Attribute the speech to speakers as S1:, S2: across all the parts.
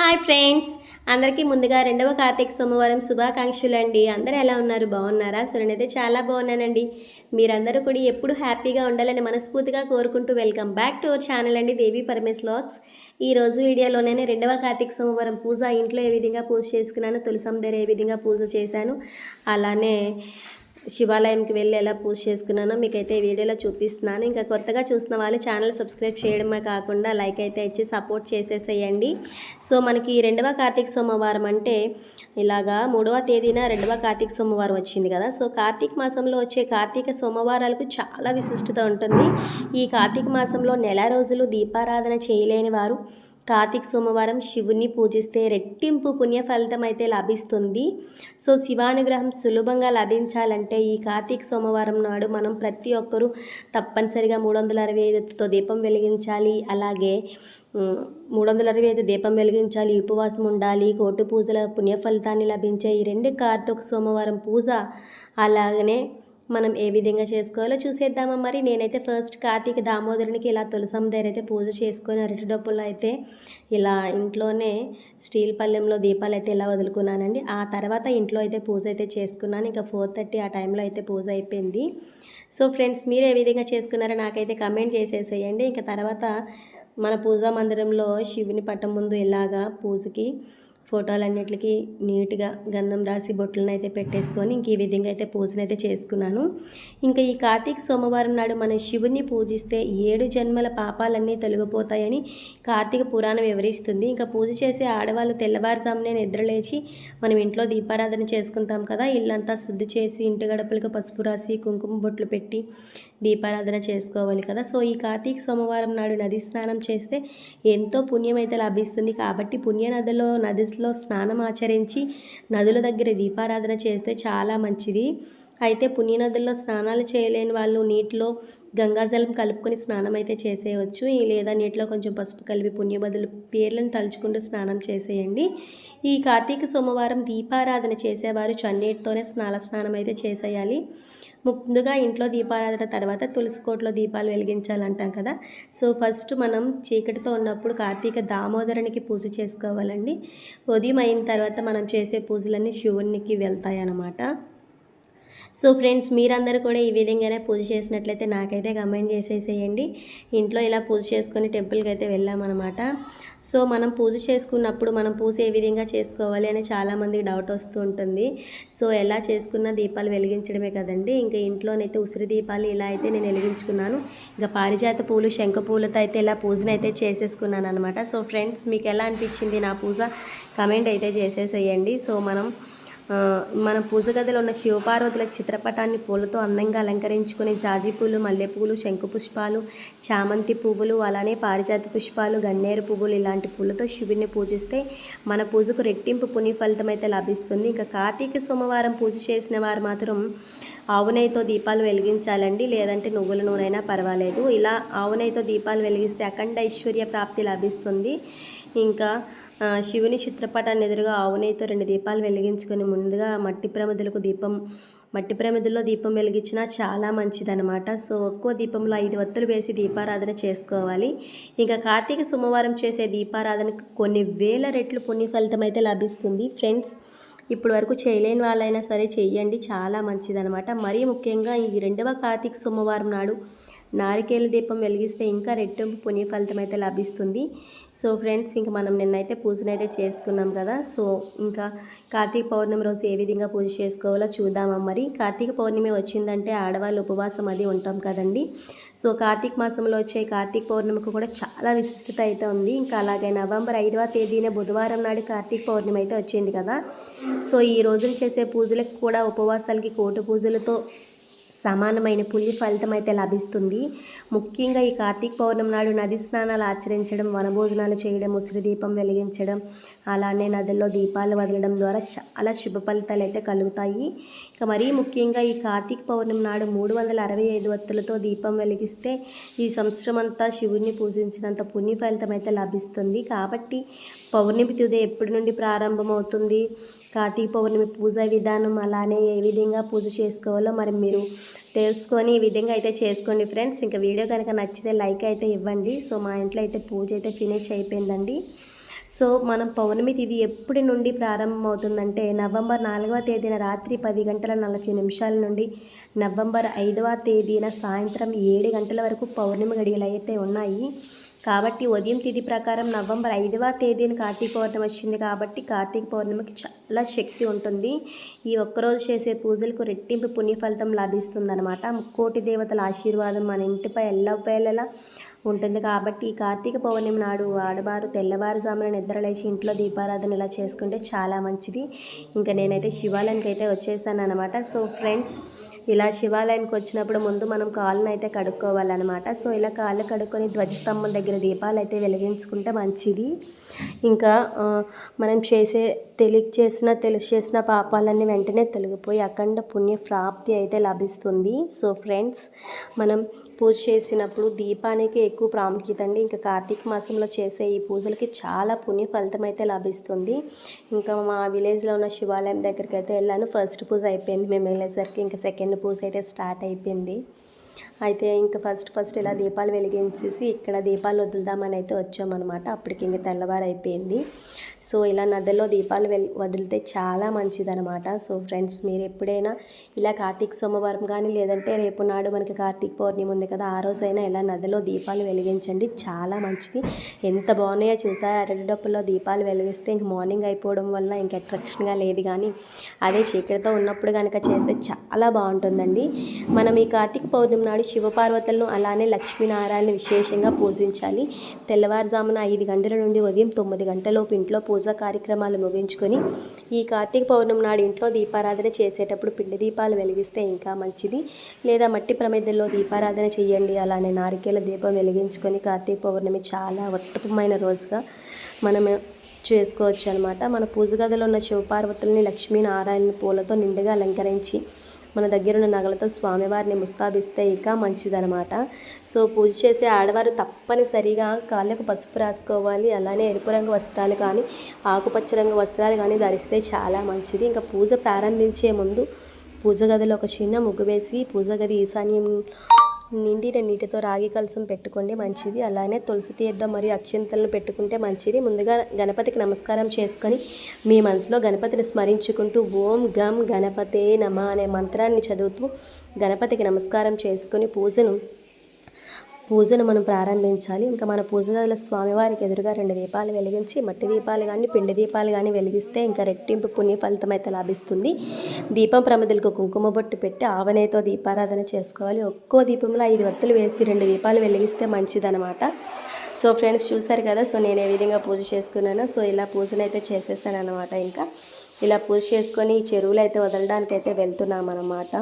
S1: Hi friends. అందరికీ ముందుగా రెండవ కార్తీక సోమవారం శుభాకాంక్షలు అండి అందరూ ఎలా ఉన్నారు? బాగున్నారా? సో నేనైతే చాలా బాగున్నానండి. మీరందరూ కూడా ఎప్పుడు హ్యాపీగా ఉండాలని మనస్ఫూర్తిగా కోరుకుంటూ welcome back to our channel అండి దేవి పరమేశ్ లాగ్స్ ఈ రోజు వీడియోలోనే రెండవ కార్తీక సోమవారం పూజ ఇంట్లో ఏ విధంగా పూజ చేసుకున్నాను తులసం దగ్గర ఏ విధంగా పూజ చేశాను అలానే శివాలయంకి వెళ్ళి ఎలా పూజ చేసుకున్నానో మీకైతే ఈ వీడియోలో చూపిస్తున్నాను. ఇంకా కొత్తగా చూస్తున్న వాళ్ళు ఛానల్ సబ్స్క్రైబ్ చేయడమే కాకుండా లైక్ అయితే ఇచ్చి సపోర్ట్ చేసేసేయండి. సో మనకి రెండవ కార్తీక సోమవారం అంటే ఇలాగా మూడవ తేదీన రెండవ కార్తీక సోమవారం వచ్చింది కదా. సో కార్తీక మాసంలో వచ్చే కార్తీక సోమవారాలకు చాలా విశిష్టత ఉంటుంది. ఈ కార్తీక మాసంలో నెల రోజులు దీపారాధన చేయలేని వారు కార్తీక సోమవారం శివుని పూజిస్తే రెట్టింపు పుణ్య ఫలితం అయితే లభిస్తుంది. సో శివానుగ్రహం సులభంగా లభించాలంటే ఈ కార్తీక సోమవారం నాడు మనం ప్రతి ఒక్కరూ తప్పనిసరిగా మూడు వందల అరవై ఐదుతో దీపం వెలిగించాలి. అలాగే మూడు వందల అరవై ఐదు దీపం వెలిగించాలి. ఉపవాసం ఉండాలి. కోటి పూజల పుణ్య ఫలితాన్ని లభించే ఈ రెండు కార్తీక సోమవారం పూజ అలాగనే మనం ఏ విధంగా చేసుకోవాలో చూసేద్దామా. మరి నేనైతే ఫస్ట్ కార్తీక దామోదరునికి ఇలా తులసం దగ్గర అయితే పూజ చేసుకొని అరటి డప్పులు అయితే ఇలా ఇంట్లోనే స్టీల్ పళ్ళెంలో దీపాలు అయితే ఇలా వదులుకున్నానండి. ఆ తర్వాత ఇంట్లో అయితే పూజ అయితే చేసుకున్నాను. ఇంకా ఫోర్ థర్టీ ఆ టైంలో అయితే పూజ అయిపోయింది. సో ఫ్రెండ్స్ మీరు ఏ విధంగా చేసుకున్నారో నాకైతే కమెంట్ చేసేసేయండి. ఇంకా తర్వాత మన పూజా మందిరంలో శివుని పట్టం ముందు ఇలాగా పూజకి ఫోటోలన్నిటికీ నీట్గా గంధం రాసి బొట్లను అయితే పెట్టేసుకొని ఇంక ఈ విధంగా అయితే పూజను అయితే చేసుకున్నాను. ఇంకా ఈ కార్తీక సోమవారం నాడు మన శివుని పూజిస్తే ఏడు జన్మల పాపాలన్నీ తొలగిపోతాయని కార్తీక పురాణం వివరిస్తుంది. ఇంకా పూజ చేసే ఆడవాళ్ళు తెల్లవారుజామునే నిద్రలేచి మనం ఇంట్లో దీపారాధన చేసుకుంటాం కదా ఇల్లంతా శుద్ధి చేసి ఇంటి గడపలకు పసుపు రాసి కుంకుమ బొట్లు పెట్టి దీపారాధన చేసుకోవాలి కదా. సో ఈ కార్తీక సోమవారం నాడు నది స్నానం చేస్తే ఎంతో పుణ్యం అయితే లభిస్తుంది. కాబట్టి పుణ్య నదిలో స్నానం ఆచరించి నదుల దగ్గర దీపారాధన చేస్తే చాలా మంచిది. అయితే పుణ్యనదుల్లో స్నానాలు చేయలేని వాళ్ళు నీటిలో గంగాజలం కలుపుకొని స్నానం అయితే చేసేయవచ్చు లేదా నీటిలో కొంచెం పసుపు కలిపి పుణ్యబదులు పేర్లను తలుచుకుంటూ స్నానం చేసేయండి. ఈ కార్తీక సోమవారం దీపారాధన చేసేవారు చన్నీటితోనే స్నాన స్నానం అయితే చేసేయాలి. ముందుగా ఇంట్లో దీపారాధన తర్వాత తులసి కోట్లో దీపాలు వెలిగించాలంటాం కదా. సో ఫస్ట్ మనం చీకటితో ఉన్నప్పుడు కార్తీక దామోదరునికి పూజ చేసుకోవాలండి. ఉదయం అయిన తర్వాత మనం చేసే పూజలన్నీ శివునికి వెళ్తాయి అన్నమాట సో ఫ్రెండ్స్ మీరందరూ కూడా ఈ విధంగానే పూజ చేసినట్లయితే నాకైతే కమెంట్ చేసేసేయండి. ఇంట్లో ఇలా పూజ చేసుకొని టెంపుల్కి అయితే వెళ్ళామన్నమాట. సో మనం పూజ చేసుకున్నప్పుడు మనం పూజ ఏ విధంగా చేసుకోవాలి అని చాలామందికి డౌట్ వస్తూ ఉంటుంది. సో ఎలా చేసుకున్న దీపాలు వెలిగించడమే కదండి. ఇంకా ఇంట్లోనైతే ఉసిరి దీపాలు ఇలా అయితే నేను వెలిగించుకున్నాను. ఇంకా పారిజాత పూలు శంఖ పూలతో అయితే ఇలా పూజను అయితే చేసేసుకున్నాను అనమాట సో ఫ్రెండ్స్ మీకు ఎలా అనిపించింది నా పూజ? కమెంట్ అయితే చేసేసేయండి. సో మనం మన పూజ గదిలో ఉన్న శివపార్వతుల చిత్రపటాన్ని పూలతో అందంగా అలంకరించుకుని జాజి పూలు మల్లెపూలు శంకు పుష్పాలు చామంతి పువ్వులు అలానే పారిజాత పుష్పాలు గన్నేరు పువ్వులు ఇలాంటి పూలతో శివుడిని పూజిస్తే మన పూజకు రెట్టింపు పుణ్య ఫలితం అయితే లభిస్తుంది. ఇంకా కార్తీక సోమవారం పూజ చేసిన వారు మాత్రం ఆవు నెయ్యితో దీపాలు వెలిగించాలండి. లేదంటే నువ్వుల నూనైనా పర్వాలేదు. ఇలా ఆవు నెయ్యితో దీపాలు వెలిగిస్తే అఖండ ఐశ్వర్య ప్రాప్తి లభిస్తుంది. ఇంకా శివుని చిత్రపటాన్ని ఎదురుగా ఆవునేతో రెండు దీపాలు వెలిగించుకొని ముందుగా మట్టి ప్రమిదలకు దీపం మట్టి ప్రమిదల్లో దీపం వెలిగించినా చాలా మంచిదనమాట సో ఒక్కో దీపంలో ఐదు వత్తులు వేసి దీపారాధన చేసుకోవాలి. ఇంకా కార్తీక సోమవారం చేసే దీపారాధనకు కొన్ని వేల రెట్లు పుణ్య ఫలితం అయితే లభిస్తుంది. ఫ్రెండ్స్ ఇప్పుడు వరకు చేయలేని వాళ్ళైనా సరే చెయ్యండి. చాలా మంచిదనమాట మరీ ముఖ్యంగా ఈ రెండవ కార్తీక సోమవారం నాడు నారికేల దీపం వెలిగిస్తే ఇంకా రెట్టింపు పుణ్య ఫలితం అయితే లభిస్తుంది. సో ఫ్రెండ్స్ ఇంకా మనం నిన్నైతే పూజనైతే చేసుకున్నాం కదా. సో ఇంకా కార్తీక పౌర్ణమి రోజు ఏ విధంగా పూజ చేసుకోవాలో చూద్దామా మరి. కార్తీక పౌర్ణమి వచ్చిందంటే ఆడవాళ్ళు ఉపవాసం అది ఉంటాం కదండి. సో కార్తీక మాసంలో వచ్చే కార్తీక పౌర్ణమికి కూడా చాలా విశిష్టత అయితే ఉంది. ఇంకా అలాగే నవంబర్ ఐదవ తేదీన బుధవారం నాడు కార్తీక పౌర్ణమి అయితే వచ్చింది కదా. సో ఈ రోజున చేసే పూజలకు కూడా ఉపవాసాలకి కోటి పూజలతో సమానమైన పుణ్య ఫలితం అయితే లభిస్తుంది. ముఖ్యంగా ఈ కార్తీక పౌర్ణమి నాడు నది స్నానాలు ఆచరించడం వనభోజనాలు చేయడం ఉసిరి దీపం వెలిగించడం అలానే నదుల్లో దీపాలు వదలడం ద్వారా చాలా శుభ ఫలితాలు అయితే కలుగుతాయి. ఇక మరీ ముఖ్యంగా ఈ కార్తీక పౌర్ణమి నాడు మూడు వందల అరవై ఐదు వత్తులతో దీపం వెలిగిస్తే ఈ సంవత్సరం అంతా శివుణ్ణి పూజించినంత పుణ్య ఫలితం అయితే లభిస్తుంది. కాబట్టి పౌర్ణమి తుది ఎప్పటి నుండి ప్రారంభమవుతుంది? కార్తీక పౌర్ణమి పూజ విధానం అలానే ఏ విధంగా పూజ చేసుకోవాలో మరి మీరు తెలుసుకొని ఈ విధంగా అయితే చేసుకోండి ఫ్రెండ్స్. ఇంకా వీడియో కనుక నచ్చితే లైక్ అయితే ఇవ్వండి. సో మా ఇంట్లో అయితే పూజ అయితే ఫినిష్ అయిపోయిందండి. సో మనం పౌర్ణమి తిథి ఎప్పటి నుండి ప్రారంభమవుతుందంటే నవంబర్ నాలుగవ తేదీన రాత్రి పది గంటల నలభై నిమిషాల నుండి నవంబర్ ఐదవ తేదీన సాయంత్రం ఏడు గంటల వరకు పౌర్ణమి గడియలు అయితే ఉన్నాయి. కాబట్టి ఉదయం తిథి ప్రకారం నవంబర్ ఐదవ తేదీన కార్తీక పౌర్ణమి వచ్చింది కాబట్టి కార్తీక పౌర్ణమికి చాలా శక్తి ఉంటుంది. ఈ ఒక్కరోజు చేసే పూజలకు రెట్టింపు పుణ్యఫలితం లభిస్తుందన్నమాట. ముక్కోటి దేవతల ఆశీర్వాదం మన ఇంటిపై ఎల్లవేళలా ఉంటుంది. కాబట్టి ఈ కార్తీక పౌర్ణమి నాడు ఆడవారు తెల్లవారుజామున నిద్రలేచి ఇంట్లో దీపారాధన ఇలా చేసుకుంటే చాలా మంచిది. ఇంకా నేనైతే శివాలయానికి అయితే వచ్చేసాను అనమాట సో ఫ్రెండ్స్ ఇలా శివాలయానికి వచ్చినప్పుడు ముందు మనం కాళ్ళను అయితే కడుక్కోవాలన్నమాట. సో ఇలా కాళ్ళు కడుక్కొని ధ్వజస్తంభం దగ్గర దీపాలు అయితే వెలిగించుకుంటే మంచిది. ఇంకా మనం చేసే తెలియ చేసిన తెలిసి చేసిన పాపాలన్నీ వెంటనే తొలగిపోయి అఖండ పుణ్య ప్రాప్తి అయితే లభిస్తుంది. సో ఫ్రెండ్స్ మనం పూజ చేసినప్పుడు దీపానికి ఎక్కువ ప్రాముఖ్యత అండి. ఇంకా కార్తీక మాసంలో చేసే ఈ పూజలకి చాలా పుణ్య ఫలితం అయితే లభిస్తుంది. ఇంకా మా విలేజ్లో ఉన్న శివాలయం దగ్గరికి అయితే వెళ్ళాను. ఫస్ట్ పూజ అయిపోయింది. మేము వెళ్ళేసరికి ఇంకా సెకండ్ పూజ అయితే స్టార్ట్ అయిపోయింది. అయితే ఇంకా ఫస్ట్ ఫస్ట్ ఇలా దీపాలు వెలిగించేసి ఇక్కడ దీపాలు వదులుదామని అయితే వచ్చామన్నమాట. అప్పటికి ఇంక తెల్లవారు అయిపోయింది సో ఇలా నదిలో దీపాలు వెల్ వదిలితే చాలా మంచిదనమాట సో ఫ్రెండ్స్ మీరు ఎప్పుడైనా ఇలా కార్తీక సోమవారం కానీ లేదంటే రేపు నాడు మనకి కార్తీక పౌర్ణమి ఉంది కదా ఆ రోజైనా ఇలా నదిలో దీపాలు వెలిగించండి. చాలా మంచిది. ఎంత బాగున్నాయో చూసా అరటి డప్పుల్లో దీపాలు వెలిగిస్తే ఇంక మార్నింగ్ అయిపోవడం వల్ల ఇంక అట్రాక్షన్గా లేదు కానీ అదే చీకటితో ఉన్నప్పుడు కనుక చేస్తే చాలా బాగుంటుందండి. మనం ఈ కార్తీక పౌర్ణమి నాడు శివపార్వతులను అలానే లక్ష్మీనారాయణ విశేషంగా పూజించాలి. తెల్లవారుజామున ఐదు గంటల నుండి ఉదయం తొమ్మిది గంటలలోపు ఇంట్లో పూజా కార్యక్రమాలు ముగించుకొని ఈ కార్తీక పౌర్ణమి నాడు ఇంట్లో దీపారాధన చేసేటప్పుడు పిండి దీపాలు వెలిగిస్తే ఇంకా మంచిది. లేదా మట్టి ప్రమేదంలో దీపారాధన చేయండి. అలానే నారికేల దీపం వెలిగించుకొని కార్తీక పౌర్ణమి చాలా ఉత్తమమైన రోజుగా మనం చేసుకోవచ్చు అనమాట మన పూజ గదిలో ఉన్న శివపార్వతుల్ని లక్ష్మీనారాయణ పూలతో నిండుగా అలంకరించి మన దగ్గర ఉన్న నగలతో స్వామివారిని ముస్తాబిస్తే ఇంకా మంచిదనమాట సో పూజ చేసే ఆడవారు తప్పనిసరిగా కాళ్ళకు పసుపు రాసుకోవాలి అలానే ఎరుపు రంగు వస్త్రాలు కానీ ఆకుపచ్చ రంగు వస్త్రాలు కానీ ధరిస్తే చాలా మంచిది. ఇంకా పూజ ప్రారంభించే ముందు పూజ గదిలో ఒక చిన్న ముగ్గు వేసి పూజ గది ఈశాన్యం నిండిన నీటితో రాగి కలసం పెట్టుకోండి మంచిది. అలానే తులసి తీర్థం మరియు అక్షింతలను పెట్టుకుంటే మంచిది. ముందుగా గణపతికి నమస్కారం చేసుకొని మీ మనసులో గణపతిని స్మరించుకుంటూ ఓం గం గణపతే నమ అనే మంత్రాన్ని చదువుతూ గణపతికి నమస్కారం చేసుకొని పూజను పూజను మనం ప్రారంభించాలి. ఇంకా మన పూజ గదుల స్వామివారికి ఎదురుగా రెండు దీపాలు వెలిగించి మట్టి దీపాలు కానీ పిండి దీపాలు కానీ వెలిగిస్తే ఇంకా రెట్టింపు పుణ్య ఫలితం అయితే లభిస్తుంది. దీపం ప్రమిదలకు కుంకుమ బొట్టు పెట్టి ఆవనేతో దీపారాధన చేసుకోవాలి. ఒక్కో దీపంలో ఐదు వత్తులు వేసి రెండు దీపాలు వెలిగిస్తే మంచిదనమాట సో ఫ్రెండ్స్ చూసారు కదా? సో నేను ఏ విధంగా పూజ చేసుకున్నానో సో ఇలా పూజను అయితే చేసేసాను అనమాట ఇంకా. ఇలా పూజ చేసుకొని ఈ చెరువులు అయితే వదలడానికి అయితే వెళ్తున్నాం అనమాట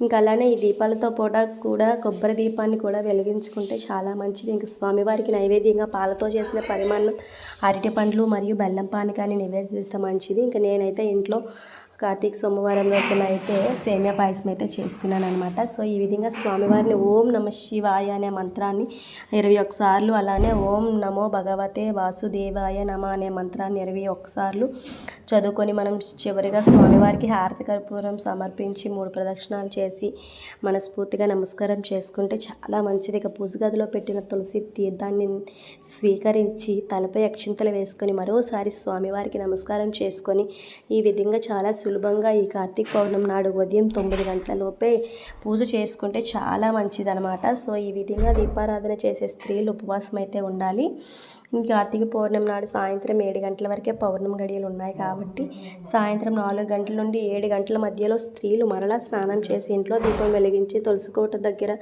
S1: ఇంకా అలానే ఈ దీపాలతో పూట కూడా కొబ్బరి దీపాన్ని కూడా వెలిగించుకుంటే చాలా మంచిది. ఇంకా స్వామివారికి నైవేద్యంగా పాలతో చేసిన పరిమాణం అరటి పండ్లు మరియు బెల్లం పానకాన్ని నివేదిస్తే మంచిది. ఇంకా నేనైతే ఇంట్లో కార్తీక సోమవారం రోజున అయితే సేమియా పాయసం అయితే చేసుకున్నాను అనమాట సో ఈ విధంగా స్వామివారిని ఓం నమ శివాయ అనే మంత్రాన్ని ఇరవై ఒక్కసార్లు అలానే ఓం నమో భగవతే వాసుదేవాయ నమ అనే మంత్రాన్ని ఇరవై ఒక్కసార్లు చదువుకొని మనం చివరిగా స్వామివారికి హారతి కర్పూరం సమర్పించి మూడు ప్రదక్షిణాలు చేసి మనస్ఫూర్తిగా నమస్కారం చేసుకుంటే చాలా మంచిది. ఇక పూజ గదిలో పెట్టిన తులసి తీర్థాన్ని స్వీకరించి తలపై అక్షింతలు వేసుకొని మరోసారి స్వామివారికి నమస్కారం చేసుకొని ఈ విధంగా చాలా సులభంగా ఈ కార్తీక పౌర్ణమి నాడు ఉదయం తొమ్మిది గంటల లోపే పూజ చేసుకుంటే చాలా మంచిదనమాట సో ఈ విధంగా దీపారాధన చేసే స్త్రీలు ఉపవాసం అయితే ఉండాలి. కార్తీక పౌర్ణమి నాడు సాయంత్రం ఏడు గంటల వరకే పౌర్ణమి గడియలు ఉన్నాయి కాబట్టి సాయంత్రం నాలుగు గంటల నుండి ఏడు గంటల మధ్యలో స్త్రీలు మరలా స్నానం చేసి ఇంట్లో దీపం వెలిగించి తులసి కోట దగ్గర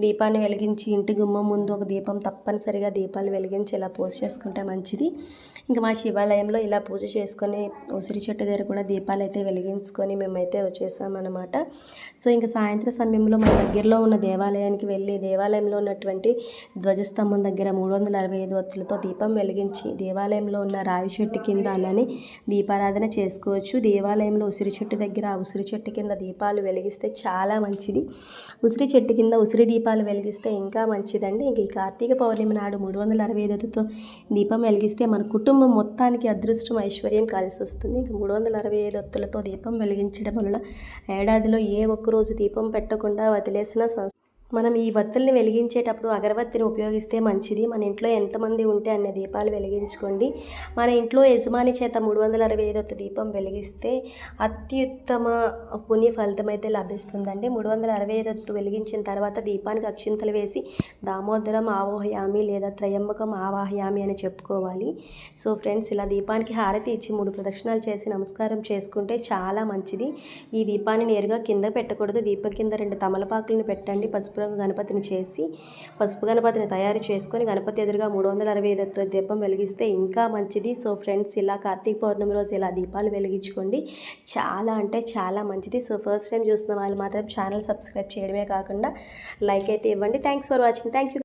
S1: దీపాన్ని వెలిగించి ఇంటి గుమ్మం ముందు ఒక దీపం తప్పనిసరిగా దీపాలు వెలిగించి ఇలా పూజ చేసుకుంటే మంచిది. ఇంకా మా శివాలయంలో ఇలా పూజ చేసుకొని ఉసిరి చెట్టు దగ్గర కూడా దీపాలు అయితే వెలిగించుకొని మేమైతే వచ్చేసామన్నమాట. సో ఇంకా సాయంత్రం సమయంలో మా దగ్గరలో ఉన్న దేవాలయానికి వెళ్ళి దేవాలయంలో ఉన్నటువంటి ధ్వజస్తంభం దగ్గర మూడు వందల అరవై ఐదు వత్తులతో దీపం వెలిగించి దేవాలయంలో ఉన్న రావి చెట్టు కింద అలానే దీపారాధన చేసుకోవచ్చు. దేవాలయంలో ఉసిరి చెట్టు దగ్గర ఆ ఉసిరి చెట్టు కింద దీపాలు వెలిగిస్తే చాలా మంచిది. ఉసిరి చెట్టు కింద ఉసిరి దీపాలు వెలిగిస్తే ఇంకా మంచిదండి. ఇంక ఈ కార్తీక పౌర్ణమి నాడు మూడు వందల అరవై ఐదుతో దీపం వెలిగిస్తే మన కుటుంబం మొత్తానికి అదృష్టం ఐశ్వర్యం కలిసి వస్తుంది. ఇంక మూడు వందల అరవై ఐదు ఒత్తులతో దీపం వెలిగించడం వలన ఏడాదిలో ఏ ఒక్క రోజు దీపం పెట్టకుండా వదిలేసిన మనం ఈ వత్తుల్ని వెలిగించేటప్పుడు అగరబత్తిని ఉపయోగిస్తే మంచిది. మన ఇంట్లో ఎంతమంది ఉంటే అన్ని దీపాలు వెలిగించుకోండి. మన ఇంట్లో యజమాని చేత మూడు వందల అరవై ఐదు దీపం వెలిగిస్తే అత్యుత్తమ పుణ్య ఫలితం అయితే లభిస్తుందండి. మూడు వందల అరవై ఐదు ఒత్తు వెలిగించిన తర్వాత దీపానికి అక్షింతలు వేసి దామోదరం ఆవోహయామి లేదా త్రయంబకం ఆవాహయామి అని చెప్పుకోవాలి. సో ఫ్రెండ్స్ ఇలా దీపానికి హారతి ఇచ్చి మూడు ప్రదక్షిణాలు చేసి నమస్కారం చేసుకుంటే చాలా మంచిది. ఈ దీపాన్ని నేరుగా కింద పెట్టకూడదు. దీపం కింద రెండు తమలపాకులను పెట్టండి. పసుపు పసుపు గణపతిని చేసి పసుపు గణపతిని తయారు చేసుకొని గణపతి ఎదురుగా మూడు వందల అరవై ఐదు దీపం వెలిగిస్తే ఇంకా మంచిది. సో ఫ్రెండ్స్ ఇలా కార్తీక పౌర్ణమి రోజు ఇలా దీపాలు వెలిగించుకోండి. చాలా అంటే చాలా మంచిది. సో ఫస్ట్ టైం చూస్తున్న వాళ్ళు మాత్రం ఛానల్ సబ్స్క్రైబ్ చేయడమే కాకుండా లైక్ అయితే ఇవ్వండి. Thanks for watching. Thank you.